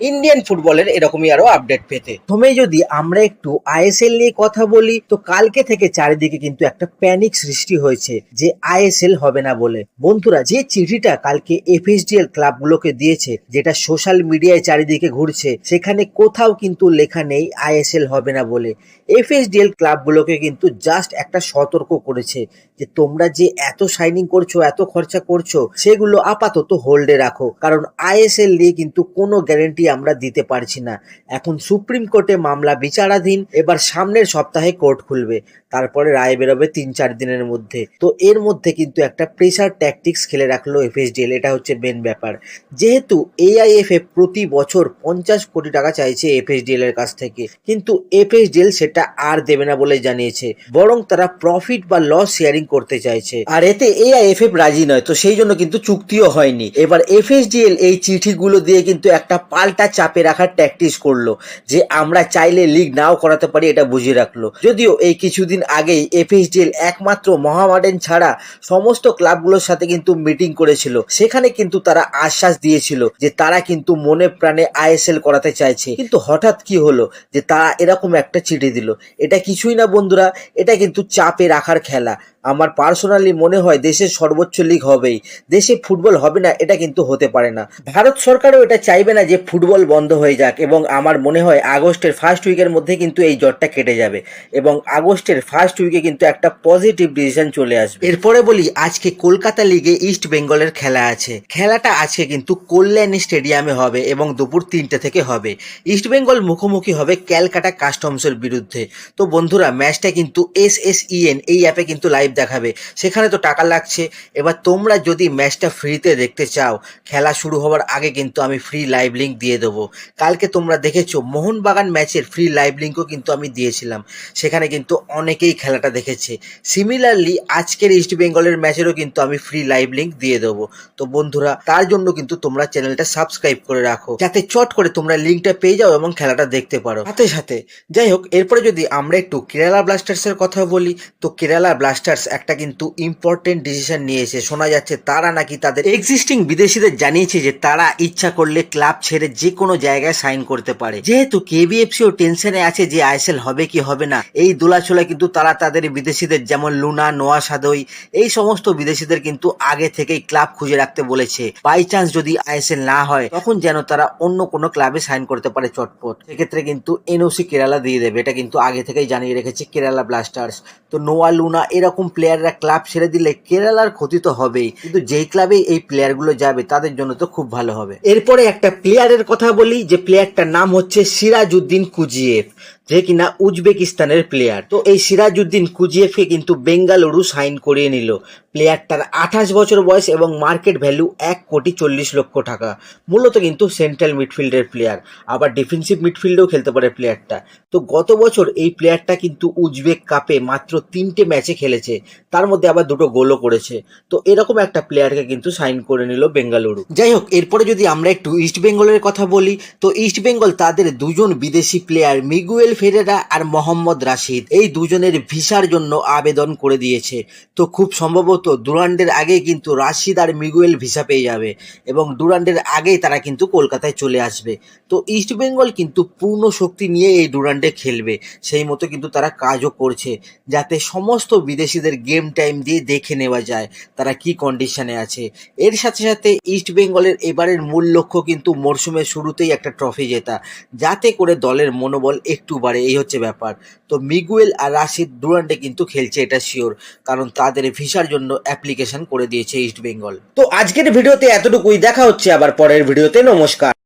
Indian ফুটবলের এরকমই আরও আপডেট পেতে। প্রথমে যদি আমরা একটু আইএসএল নিয়ে কথা বলি, তো কালকে থেকে চারিদিকে কিন্তু একটা প্যানিক সৃষ্টি হয়েছে যে আইএসএল হবে না বলে। বন্ধুরা, যে চিঠিটা কালকে এফএসডিএল ক্লাবগুলোকে দিয়েছে, যেটা সোশ্যাল মিডিয়ায় চারিদিকে ঘুরছে, সেখানে কোথাও কিন্তু লেখা নেই আইএসএল হবে না বলে। এফএসডিএল ক্লাবগুলোকে কিন্তু জাস্ট একটা সতর্ক করেছে যে তোমরা যে এত সাইনিং করছ, এত খরচা করছ, সেগুলো আপাতত হোল্ডে রাখো। কারণ আইএসএল নিয়ে কিন্তু কোনো গ্যারেন্টি আমরা দিতে পারছি না। এখন সুপ্রিম কোর্টে মামলা বিচারাধীন, এবার সামনের সপ্তাহে কোর্ট খুলবে, তারপরে রায় বেরোবে তিন চার দিনের মধ্যে। তো এর মধ্যে কিন্তু একটা প্রেশার ট্যাকটিক্স খেলে রাখল এফএসডিএল এটা হচ্ছে মেন ব্যাপার। যেহেতু এআইএফএ প্রতি বছর পঞ্চাশ কোটি টাকা চাইছে এফএসডিএল এর কাছ থেকে, কিন্তু এফএসডিএল সেটা আর দেবে না বলে জানিয়েছে, বরং তারা প্রফিট বা লস শেয়ারিং করতে চাইছে। আর এতে এআইএফএফ রাজি নয়, তো সেই জন্য কিন্তু চুক্তিও হয়নি। এবার এফএসডিএল এই চিঠিগুলো দিয়ে কিন্তু একটা পাল্টা চাপে রাখার ট্যাকটিস করল, যে আমরা চাইলে লিগ নাও করাতে পারি এটা বুঝিয়ে রাখল। যদিও এই কিছুদিন আগেই এফএসডিএল একমাত্র মহামাডেন ছাড়া সমস্ত ক্লাবগুলোর সাথে কিন্তু মিটিং করেছিল। সেখানে কিন্তু তারা আশ্বাস দিয়েছিল যে তারা কিন্তু মনে প্রাণে আইএসএল করাতে চাইছে। কিন্তু হঠাৎ কি হলো? যে তারা এরকম একটা চিঠি দিল। এটা কিছুই না বন্ধুরা, এটা কিন্তু চাপে রাখার খেলা। আমার পার্সোনালি মনে হয় দেশের সর্বোচ্চ লিগ হবেই। দেশে ফুটবল হবে না, এটা কিন্তু হতে পারে না। ভারত সরকারও এটা চাইবে না যে ফুটবল বন্ধ হয়ে যাক এবং আমার মনে হয় আগস্টের ফার্স্ট উইকের মধ্যে কিন্তু এই জ্বরটা কেটে যাবে এবং আগস্টের ফার্স্ট উইকে কিন্তু একটা পজিটিভ ডিসিশন চলে আসবে। এরপরে বলি, আজকে কলকাতা লিগে ইস্ট বেঙ্গলের খেলা আছে। খেলাটা আজকে কিন্তু কল্যাণী স্টেডিয়ামে হবে এবং দুপুর তিনটে থেকে হবে। ইস্ট বেঙ্গল মুখোমুখি হবে ক্যালকাটা কাস্টমসের বিরুদ্ধে। তো বন্ধুরা ম্যাচটা কিন্তু এস এস ইএন এই অ্যাপে কিন্তু লাইভ দেখাবে। সেখানে তো টাকা লাগছে। এবার তোমরা যদি ম্যাচটা ফ্রিতে দেখতে চাও, খেলা শুরু হওয়ার আগে কিন্তু আমি ফ্রি লাইভ লিঙ্ক দিয়ে দেবো। কালকে তোমরা দেখেছ, মোহনবাগান ম্যাচের ফ্রি লাইভ লিঙ্কও কিন্তু আমি দিয়েছিলাম। সেখানে কিন্তু অনেকেই খেলাটা দেখেছে। সিমিলারলি আজকের ইস্ট বেঙ্গলের ম্যাচেরও কিন্তু আমি ফ্রি লাইভ লিঙ্ক দিয়ে দেবো। তো বন্ধুরা, তার জন্য কিন্তু তোমরা চ্যানেলটা সাবস্ক্রাইব করে রাখো। যাতে চট করে তোমরা লিঙ্কটা পেয়ে যাও এবং খেলাটা দেখতে পারো। সাথে সাথে, যাই হোক, এরপরে যদি আমরা একটু কেরালা ব্লাস্টার্সের কথা বলি, তো কেরালা ব্লাস্টার্স একটা কিন্তু ইম্পর্টেন্ট ডিসিশন নিয়েছে। শোনা যাচ্ছে তারা নাকি তাদের এক্সিস্টিং বিদেশিদের জানিয়েছে যে তারা ইচ্ছা করলে ক্লাব ছেড়ে যে কোনো জায়গায় সাইন করতে পারে। যেহেতু কেবিএফসি ও টেনশনে আছে যে আইএসএল হবে কি হবে না, এই দোলাচলে কিন্তু তারা তাদের বিদেশিদের যেমন লুনা, নোয়া সাদই, এই সমস্ত বিদেশিদের কিন্তু আগে থেকেই ক্লাব খুঁজে রাখতে বলেছে। বাই চান্স যদি আইএসএল না হয়, তখন যেন তারা অন্য কোনো ক্লাবে সাইন করতে পারে চটপট। সেক্ষেত্রে কিন্তু এনওসি কেরালা দিয়ে দেবে। এটা কিন্তু আগে থেকেই জানিয়ে রেখেছে কেরালা ব্লাস্টার্স তো নোয়া, লুনা এরকম প্লেয়াররা ক্লাব ছেড়ে দিলে কেরালার ক্ষতি তো হবেই। কিন্তু যেই ক্লাবে এই প্লেয়ারগুলো যাবে, তাদের জন্য তো খুব ভালো হবে। এরপরে একটা প্লেয়ারের কথা বলি, যে প্লেয়ারটার নাম হচ্ছে সিরাজউদ্দিন কুজিয়েফ যে কিনা উজবেকিস্তানের প্লেয়ার তো এই সিরাজউদ্দিন কুজিয়েফকে কিন্তু বেঙ্গালুরু সাইন করিয়ে নিল। প্লেয়ারটার আঠাশ বছর বয়স এবং মার্কেট ভ্যালু এক কোটি চল্লিশ লক্ষ টাকা। মূলত কিন্তু সেন্ট্রাল মিডফিল্ডের প্লেয়ার আবার ডিফেন্সিভ মিডফিল্ডেও খেলতে পারে প্লেয়ারটা তো গত বছর এই প্লেয়ারটা কিন্তু উজবেক কাপে মাত্র তিনটে ম্যাচে খেলেছে। তার মধ্যে আবার দুটো গোলও করেছে। তো এরকম একটা প্লেয়ারকে কিন্তু সাইন করে নিল বেঙ্গালুরু। যাই হোক, এরপরে যদি আমরা একটু ইস্ট বেঙ্গলের কথা বলি, তো ইস্ট বেঙ্গল তাদের দুজন বিদেশি প্লেয়ার মিগুয়েল ফেরেরা আর মোহাম্মদ রাশিদ এই দুজনের ভিসার জন্য আবেদন করে দিয়েছে। তো খুব সম্ভবত ডুরান্ডের আগে কিন্তু রাশিদ আর মিগুয়েল ভিসা পেয়ে যাবে এবং ডুরান্ডের আগেই তারা কিন্তু কলকাতায় চলে আসবে। তো ইস্ট বেঙ্গল কিন্তু পূর্ণ শক্তি নিয়ে এই ডুরান্ডে খেলবে। সেই মতো কিন্তু তারা কাজও করছে যাতে সমস্ত বিদেশিদের গেম টাইম দিয়ে দেখে নেওয়া যায় তারা কি কন্ডিশনে আছে। এর সাথে সাথে ইস্ট বেঙ্গলের এবারের মূল লক্ষ্য কিন্তু মরশুমের শুরুতেই একটা ট্রফি জেতা। যাতে করে দলের মনোবল একটু বাড়ে এই হচ্ছে ব্যাপার। তো মিগুয়েল আর রাশিদ ডুরান্ডে কিন্তু খেলছে, এটা শিওর কারণ তাদের ভিসার জন্য অ্যাপ্লিকেশন করে দিয়েছে ইস্ট বেঙ্গল তো আজকের ভিডিওতে এতটুকুই, দেখা হচ্ছে আবার পরের ভিডিওতে, নমস্কার।